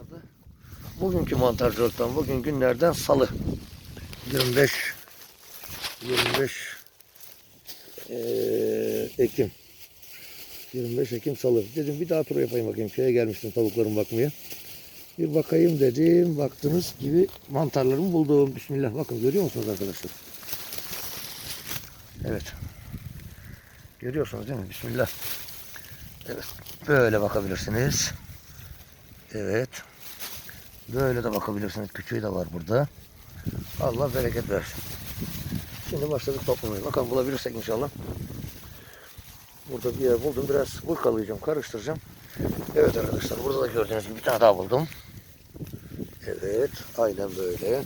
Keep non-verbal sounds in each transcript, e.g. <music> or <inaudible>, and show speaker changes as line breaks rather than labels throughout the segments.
zamanlarda bugünkü mantarcılıktan bugün günlerden salı 25 25 eee, Ekim 25 Ekim salı. Dedim bir daha tur yapayım bakayım. Köye gelmiştim tavuklarım bakmaya. Bir bakayım dedim. Baktığınız gibi mantarlarımı buldum. Bismillah. Bakın görüyor musunuz arkadaşlar? Evet. Görüyorsunuz değil mi? Bismillah. Evet. Böyle bakabilirsiniz. Evet. Böyle de bakabilirsiniz. Küçüğü de var burada. Allah bereket versin. Şimdi başladık toplamaya. Bakalım bulabilirsek inşallah. Burada bir yer buldum. Biraz burkalayacağım, karıştıracağım. Evet arkadaşlar burada da gördüğünüz gibi bir tane daha buldum. Evet. Aynen böyle.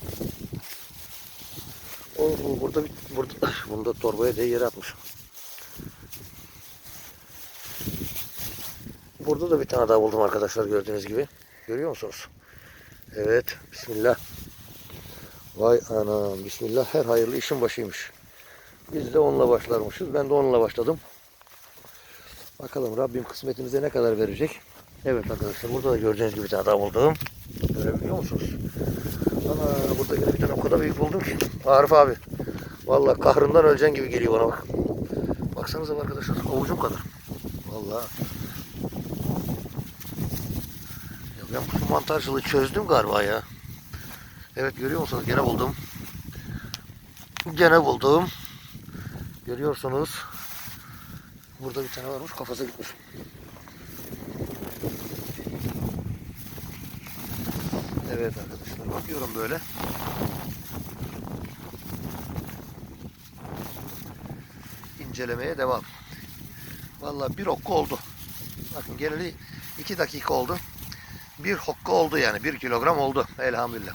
O, burada bir, burada <coughs> bunu da torbaya diye yere atmışım. Burada da bir tane daha buldum arkadaşlar gördüğünüz gibi. Görüyor musunuz? Evet. Bismillah. Vay anam. Bismillah. Her hayırlı işin başıymış. Biz de onunla başlarmışız. Ben de onunla başladım. Bakalım Rabbim kısmetimize ne kadar verecek. Evet arkadaşlar burada da gördüğünüz gibi bir tane daha buldum. Görebiliyor musunuz? Ana burada yine bir tane o kadar büyük buldum ki. Arif abi. Vallahi kahrından öleceksin gibi geliyor bana bak. Baksanıza arkadaşlar avucum kadar. Vallahi. Ya ben bu mantarcılığı çözdüm galiba ya. Evet görüyor musunuz? Gene buldum. Gene buldum. Görüyorsunuz. Burada bir tane varmış kafası gitmiş. Evet arkadaşlar bakıyorum böyle. İncelemeye devam. Vallahi bir hokka oldu. Bakın geleli iki dakika oldu. Bir hokka oldu yani. Bir kilogram oldu. Elhamdülillah.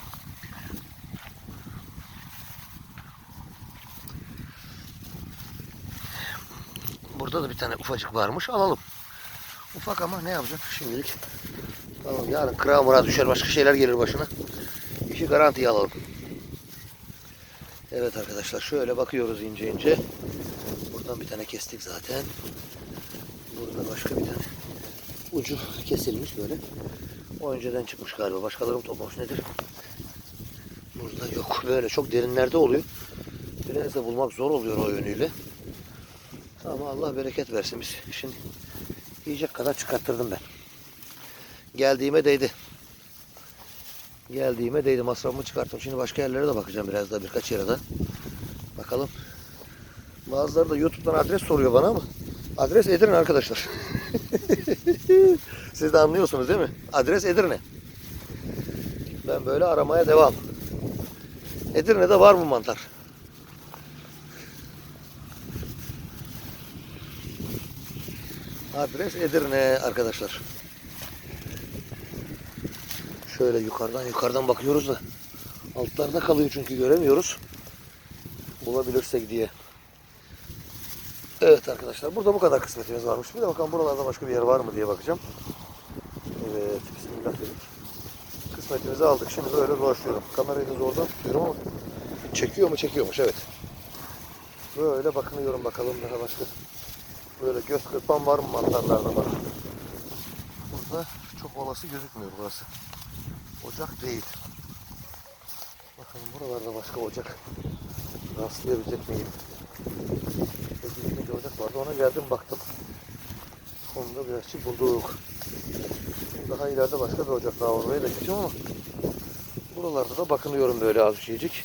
Burada da bir tane ufacık varmış. Alalım. Ufak ama ne yapacak şimdilik? Tamam yarın kıra mıra düşer başka şeyler gelir başına. İşi garantiye alalım. Evet arkadaşlar şöyle bakıyoruz ince ince. Buradan bir tane kestik zaten. Burada başka bir tane ucu kesilmiş böyle. O önceden çıkmış galiba. Başkalarım toplamış nedir? Burada yok. Böyle çok derinlerde oluyor. Biraz da bulmak zor oluyor o yönüyle. Ama Allah bereket versin biz. Şimdi yiyecek kadar çıkarttırdım ben. Geldiğime değdi. Geldiğime değdi. Masrafımı çıkarttım. Şimdi başka yerlere de bakacağım biraz daha birkaç yere de. Bakalım. Bazıları da YouTube'dan adres soruyor bana ama adres Edirne arkadaşlar. <laughs> Siz de anlıyorsunuz değil mi? Adres Edirne. Ben böyle aramaya devam. Edirne'de var mı mantar? Adres Edirne arkadaşlar. Şöyle yukarıdan yukarıdan bakıyoruz da altlarda kalıyor çünkü göremiyoruz. Bulabilirsek diye. Evet arkadaşlar burada bu kadar kısmetimiz varmış. Bir de bakalım buralarda başka bir yer var mı diye bakacağım. Bismillah dedik. Kısmetimizi aldık. Şimdi böyle dolaşıyorum. Kamerayı da zordan tutuyorum ama çekiyor mu çekiyormuş evet. Böyle bakınıyorum bakalım daha başka. Böyle göz kırpan var mı mantarlarda bana? Burada çok olası gözükmüyor burası. Ocak değil. Bakalım buralarda başka ocak rastlayabilecek miyim? Dediğim bir ocak vardı ona geldim baktım. Onu da birazcık bulduk. Daha ileride başka bir ocak daha. Oraya da gideceğim ama buralarda da bakınıyorum böyle az şeycik.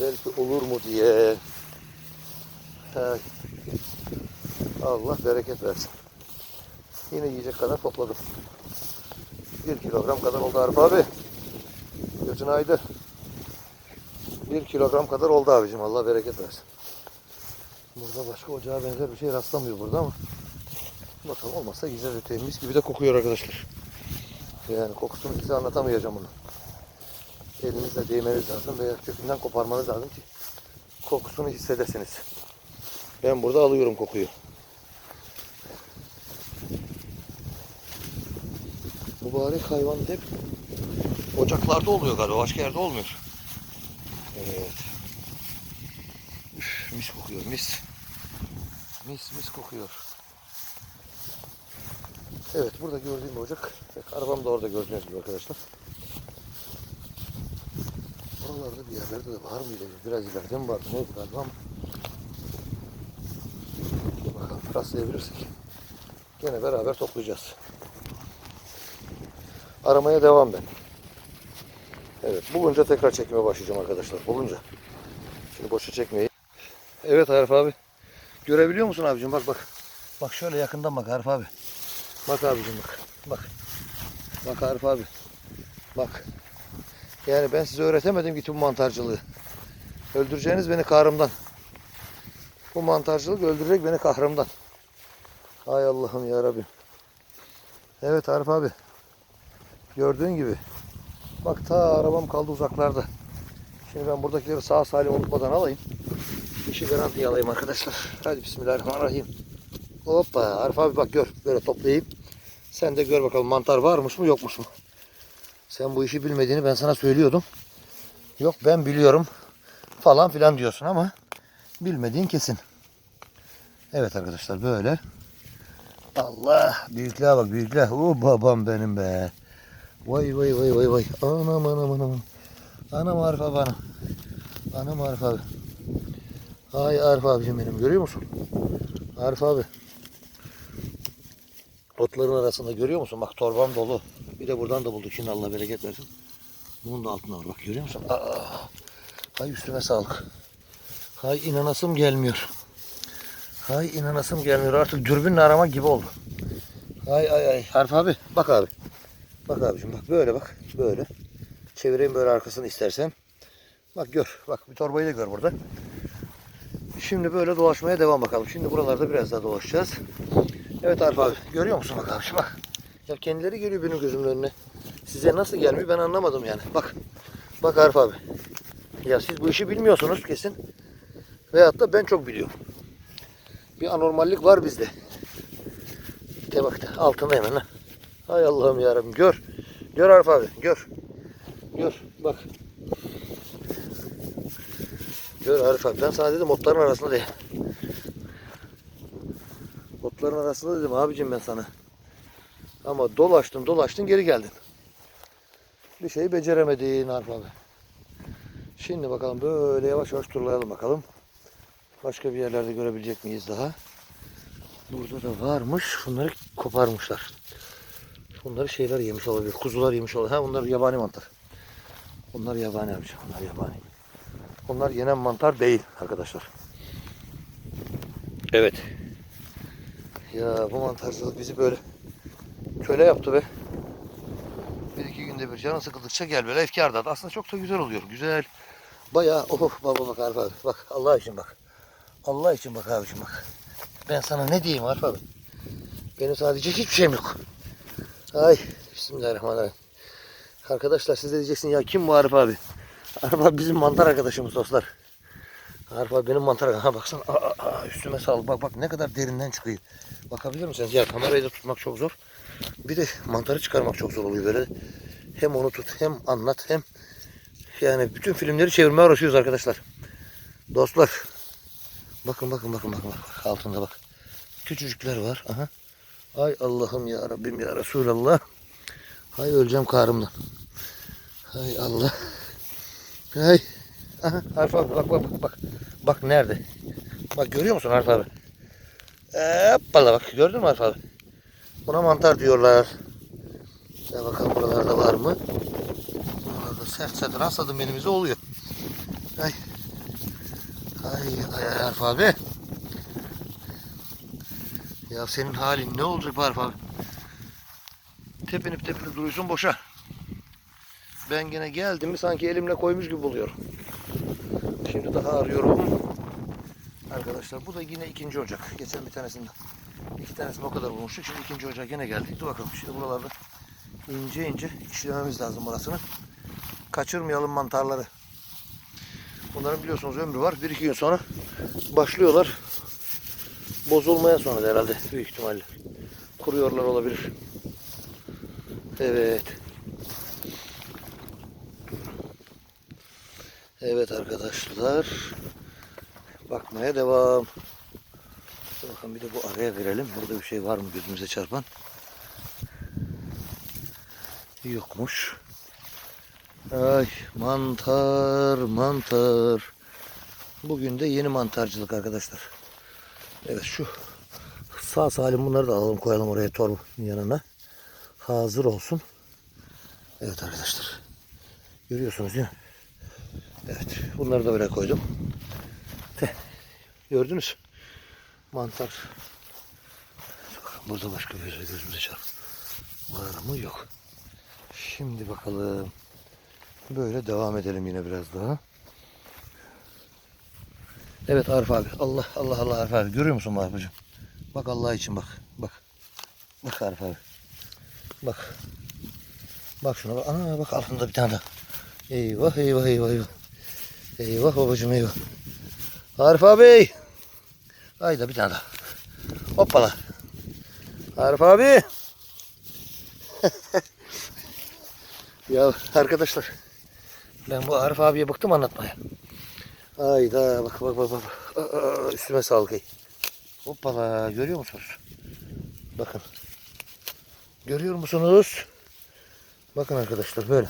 Belki olur mu diye. Allah bereket versin. Yine yiyecek kadar topladım. Bir kilogram kadar oldu Arif abi. Gözün aydı. Bir kilogram kadar oldu abicim. Allah bereket versin. Burada başka ocağa benzer bir şey rastlamıyor burada ama bakalım olmazsa yiyeceğiz öteye. Gibi de kokuyor arkadaşlar. Yani kokusunu size anlatamayacağım bunu. Elinizle değmeniz lazım veya kökünden koparmanız lazım ki kokusunu hissedesiniz. Ben burada alıyorum kokuyu. Mübarek hayvan hep ocaklarda oluyor galiba. Başka yerde olmuyor. Evet. Üf, mis kokuyor mis. Mis mis kokuyor. Evet burada gördüğüm ocak. Bak, arabam da orada gördüğünüz gibi arkadaşlar. Buralarda bir yerlerde de var mıydı? Biraz ileride mi vardı? Neydi galiba ama. Bakalım rastlayabilirsek. Gene beraber toplayacağız. Aramaya devam ben. Evet bulunca tekrar çekime başlayacağım arkadaşlar. Bulunca. Şimdi boşa çekmeyi. Evet Arif abi. Görebiliyor musun abicim? Bak bak. Bak şöyle yakından bak Arif abi. Bak abicim bak. Bak. Bak Arif abi. Bak. Yani ben size öğretemedim ki tüm mantarcılığı. Öldüreceğiniz beni kahrımdan. Bu mantarcılık öldürecek beni kahrımdan. Hay Allah'ım ya Rabbim. Evet Arif abi. Gördüğün gibi. Bak ta arabam kaldı uzaklarda. Şimdi ben buradakileri sağ salim unutmadan alayım. İşi garantiye alayım arkadaşlar. Hadi bismillahirrahmanirrahim. Hoppa Arif abi bak gör. Böyle toplayayım. Sen de gör bakalım mantar varmış mı yokmuş mu? Sen bu işi bilmediğini ben sana söylüyordum. Yok ben biliyorum falan filan diyorsun ama bilmediğin kesin. Evet arkadaşlar böyle. Allah büyüklüğe bak büyüklüğe. O babam benim be. Vay vay vay vay vay. Anam anam anam. Anam Arif abi anam. Anam Arif abi. Ay Arif abicim benim görüyor musun? Arif abi. Otların arasında görüyor musun? Bak torbam dolu. Bir de buradan da bulduk. Şimdi Allah bereket versin. Bunun da altında var. Bak görüyor musun? Aa, hay üstüme sağlık. Hay inanasım gelmiyor. Hay inanasım gelmiyor. Artık dürbünle arama gibi oldu. Ay ay ay. Arif abi. Bak abi. Bak abicim bak böyle bak. Böyle. Çevireyim böyle arkasını istersen. Bak gör. Bak bir torbayı da gör burada. Şimdi böyle dolaşmaya devam bakalım. Şimdi buralarda biraz daha dolaşacağız. Evet Arif abi. Görüyor musun bak abi bak. Ya kendileri geliyor benim gözümün önüne. Size nasıl gelmiyor ben anlamadım yani. Bak. Bak Arif abi. Ya siz bu işi bilmiyorsunuz kesin. Veyahut da ben çok biliyorum. Bir anormallik var bizde. De bak de altında hemen ha. Hay Allah'ım yarabbim gör. Gör Arif abi gör. Gör bak. Gör Arif abi ben sana dedim otların arasında de. Otların arasında dedim abicim ben sana. Ama dolaştın dolaştın geri geldin. Bir şeyi beceremedin Arif abi. Şimdi bakalım böyle yavaş yavaş turlayalım bakalım. Başka bir yerlerde görebilecek miyiz daha? Burada da varmış. Bunları koparmışlar. Bunları şeyler yemiş olabilir. Kuzular yemiş olabilir. Ha bunlar yabani mantar. Bunlar yabani abicim. Bunlar yabani. Bunlar yenen mantar değil arkadaşlar. Evet. Ya bu mantarcılık bizi böyle köle yaptı be. Bir iki günde bir canın sıkıldıkça gel böyle efkarda. Aslında çok da güzel oluyor. Güzel. Bayağı oh baba bak Arif abi. Bak Allah için bak. Allah için bak abiciğim bak. Ben sana ne diyeyim Arif abi? Benim sadece hiçbir şeyim yok. Ay Bismillahirrahmanirrahim. Arkadaşlar siz de diyeceksin ya kim bu Arif abi? Arif abi bizim mantar arkadaşımız dostlar. Abi benim mantar arkadaşım. Ha baksana aa, aa, üstüme sağlık. Bak bak ne kadar derinden çıkıyor. Bakabilir misiniz? Ya kamerayı da tutmak çok zor. Bir de mantarı çıkarmak çok zor oluyor böyle. Hem onu tut hem anlat hem yani bütün filmleri çevirmeye uğraşıyoruz arkadaşlar. Dostlar. Bakın bakın bakın bakın. bak. Altında bak. Küçücükler var. Aha. Ay Allah'ım ya Rabbim ya Resulallah. Hay öleceğim karımdan. Hay Allah. Hay. Aha Arif abi bak bak bak bak. Bak nerede? Bak görüyor musun Arif abi? Hoppala bak gördün mü Arif abi? Buna mantar diyorlar. Ya bakalım buralarda var mı? Buralarda sert sert rastladım benimize oluyor. Ay. Ay ay Arif abi. Ya senin halin ne olacak Arif abi? Tepinip tepinip duruyorsun boşa. Ben gene geldim mi sanki elimle koymuş gibi oluyorum. Şimdi daha arıyorum. Arkadaşlar bu da yine ikinci ocak. Geçen bir tanesinde. iki tanesini o kadar bulmuştuk. Şimdi ikinci ocak yine geldik. Dur bakalım şimdi buralarda ince ince işlememiz lazım burasını. Kaçırmayalım mantarları. Bunların biliyorsunuz ömrü var. Bir iki gün sonra başlıyorlar. Bozulmaya sonra herhalde büyük ihtimalle. Kuruyorlar olabilir. Evet. Evet arkadaşlar. Bakmaya devam. Bakın bir de bu araya verelim. Burada bir şey var mı gözümüze çarpan? Yokmuş. Ay mantar mantar. Bugün de yeni mantarcılık arkadaşlar. Evet şu sağ salim bunları da alalım koyalım oraya torbanın yanına. Hazır olsun. Evet arkadaşlar. Görüyorsunuz değil mi? Evet. Bunları da böyle koydum. Gördünüz. Mantar. Burada başka bir yere gözümüze çarp. Var mı? Yok. Şimdi bakalım. Böyle devam edelim yine biraz daha. Evet Arif abi. Allah Allah Allah Arif abi. Görüyor musun Arif'cığım? Bak Allah için bak. Bak. Bak Arif abi. Bak. Bak şuna bak. Ana bak altında bir tane daha. Eyvah eyvah eyvah eyvah. Eyvah babacığım eyvah. Arif abi. Hayda bir tane daha. Hoppala. Arif abi. <laughs> ya arkadaşlar. Ben bu Arif abiye bıktım anlatmaya. Hayda bak bak bak bak. Aa, üstüme ey. Hoppala görüyor musunuz? Bakın. Görüyor musunuz? Bakın arkadaşlar böyle.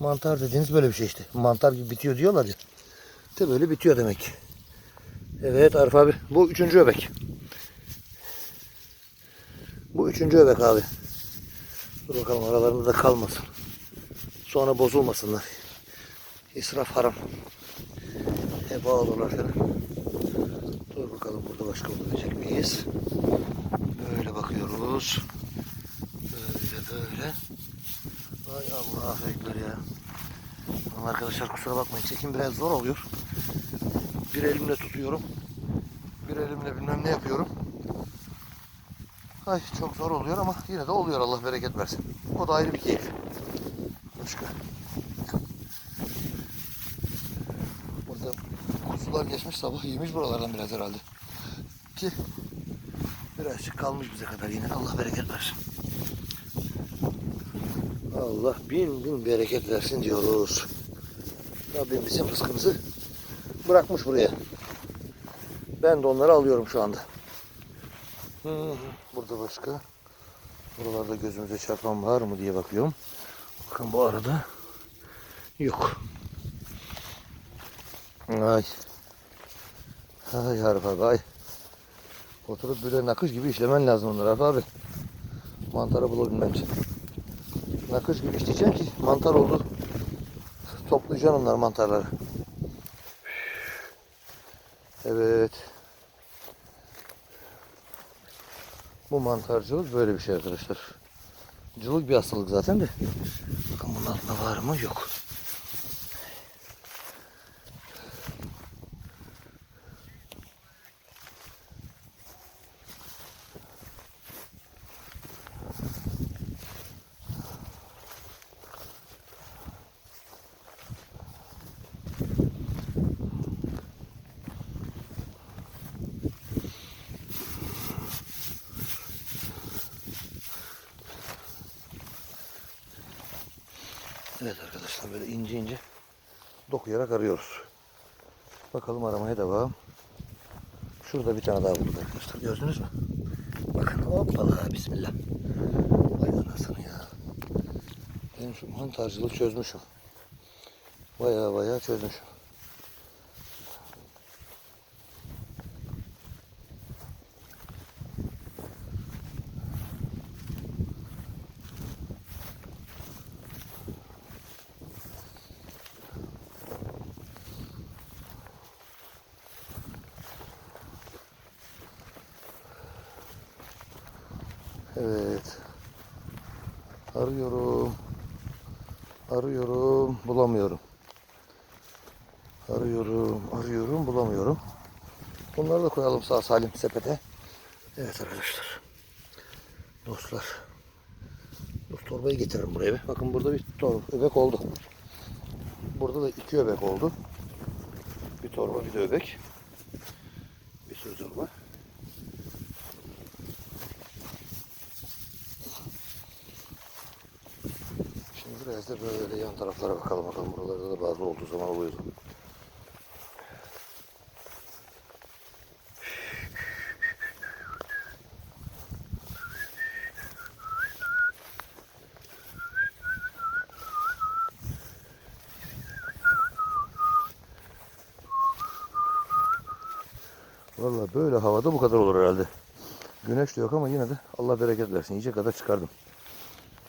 Mantar dediğiniz böyle bir şey işte. Mantar gibi bitiyor diyorlar ya. De böyle bitiyor demek. Evet Arif abi. Bu üçüncü öbek. Bu üçüncü öbek abi. Dur bakalım aralarında da kalmasın. Sonra bozulmasınlar. İsraf haram. Heba olurlar falan. Dur bakalım burada başka bulabilecek miyiz? Böyle bakıyoruz. Böyle böyle. Ay Allah ekber ya. Arkadaşlar kusura bakmayın çekim biraz zor oluyor. Bir elimle tutuyorum. Bir elimle bilmem ne yapıyorum. Ay çok zor oluyor ama yine de oluyor Allah bereket versin. O da ayrı bir keyif. Başka. Burada kuzular geçmiş sabah yemiş buralardan biraz herhalde. Ki birazcık kalmış bize kadar yine Allah bereket versin. Allah bin bin bereket versin diyoruz. Rabbim bizim rızkımızı bırakmış buraya. Ben de onları alıyorum şu anda. Hı, Burada başka. Buralarda gözümüze çarpan var mı diye bakıyorum. Bakın bu arada yok. Ay. Ay Arif abi ay. Oturup böyle nakış gibi işlemen lazım onları Arif abi. Mantara bulabilmem için. Nakış gibi işleyeceksin ki mantar oldu. Toplayacaksın onlar mantarları. Evet. Bu mantarcılık böyle bir şey arkadaşlar. Cılık bir hastalık zaten de. Bakın bunun altında var mı? Yok. Evet arkadaşlar böyle ince ince dokuyarak arıyoruz. Bakalım aramaya devam. Şurada bir tane daha bulduk arkadaşlar. Gördünüz mü? Bakın hoppala bismillah. Vay anasını ya. Benim şu mantarcılık çözmüşüm. Baya baya çözmüşüm. Evet. Arıyorum. Arıyorum. Bulamıyorum. Arıyorum. Arıyorum. Bulamıyorum. Bunları da koyalım sağ salim sepete. Evet arkadaşlar. Dostlar. Dur torbayı getiririm buraya. Bakın burada bir torba öbek oldu. Burada da iki öbek oldu. Bir torba bir de öbek. Bir sürü torba. Biraz da böyle yan taraflara bakalım bakalım buralarda da bazı olduğu zaman oluyordu. Valla böyle havada bu kadar olur herhalde. Güneş de yok ama yine de Allah bereket versin. Yiyecek kadar çıkardım.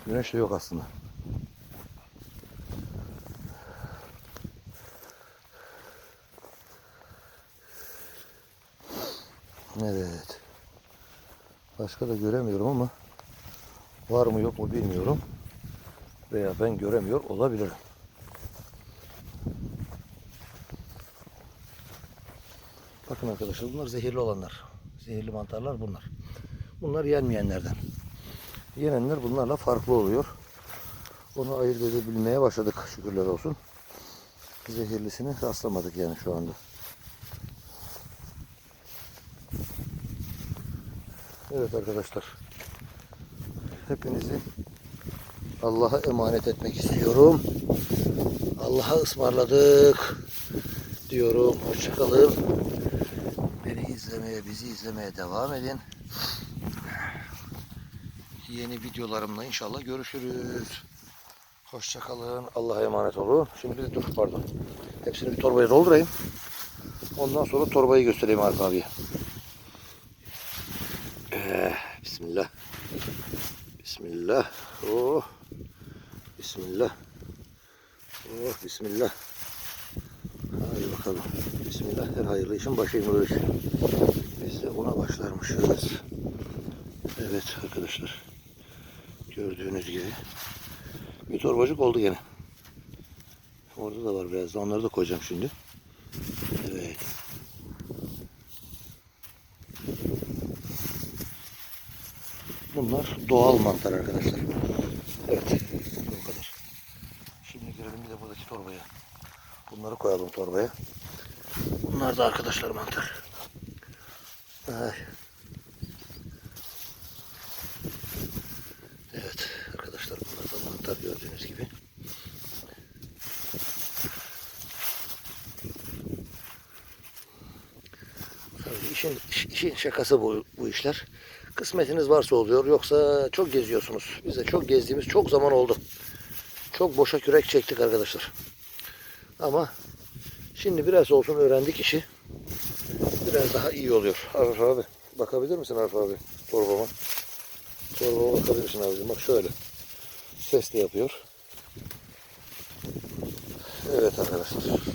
Güneş de yok aslında. Başka da göremiyorum ama var mı yok mu bilmiyorum. Veya ben göremiyor olabilirim. Bakın arkadaşlar bunlar zehirli olanlar. Zehirli mantarlar bunlar. Bunlar yenmeyenlerden. Yenenler bunlarla farklı oluyor. Onu ayırt edebilmeye başladık şükürler olsun. Zehirlisini rastlamadık yani şu anda. Evet arkadaşlar. Hepinizi Allah'a emanet etmek istiyorum. Allah'a ısmarladık diyorum. Hoşçakalın. Beni izlemeye, bizi izlemeye devam edin. Yeni videolarımla inşallah görüşürüz. Hoşçakalın. Allah'a emanet olun. Şimdi bir dur pardon. Hepsini bir torbaya doldurayım. Ondan sonra torbayı göstereyim Arif abiye. Eh, Bismillah. Bismillah. Oh. Bismillah. Oh, Bismillah. Hadi bakalım. Bismillah. Her hayırlı işin başıymış. Biz de ona başlarmışız. Evet arkadaşlar. Gördüğünüz gibi. Bir torbacık oldu gene. Orada da var biraz da onları da koyacağım şimdi. Evet. Bunlar doğal mantar arkadaşlar. Evet. Bu kadar. Şimdi girelim bir de buradaki torbaya. Bunları koyalım torbaya. Bunlar da arkadaşlar mantar. Evet arkadaşlar bunlar da mantar gördüğünüz gibi. Tabii işin, iş- işin şakası bu, bu işler. Kısmetiniz varsa oluyor yoksa çok geziyorsunuz. Biz de çok gezdiğimiz çok zaman oldu. Çok boşa kürek çektik arkadaşlar. Ama şimdi biraz olsun öğrendik işi. Biraz daha iyi oluyor. Arif abi bakabilir misin Arif abi torbama? Torbama bakabilirsin abicim bak şöyle. Ses de yapıyor. Evet arkadaşlar.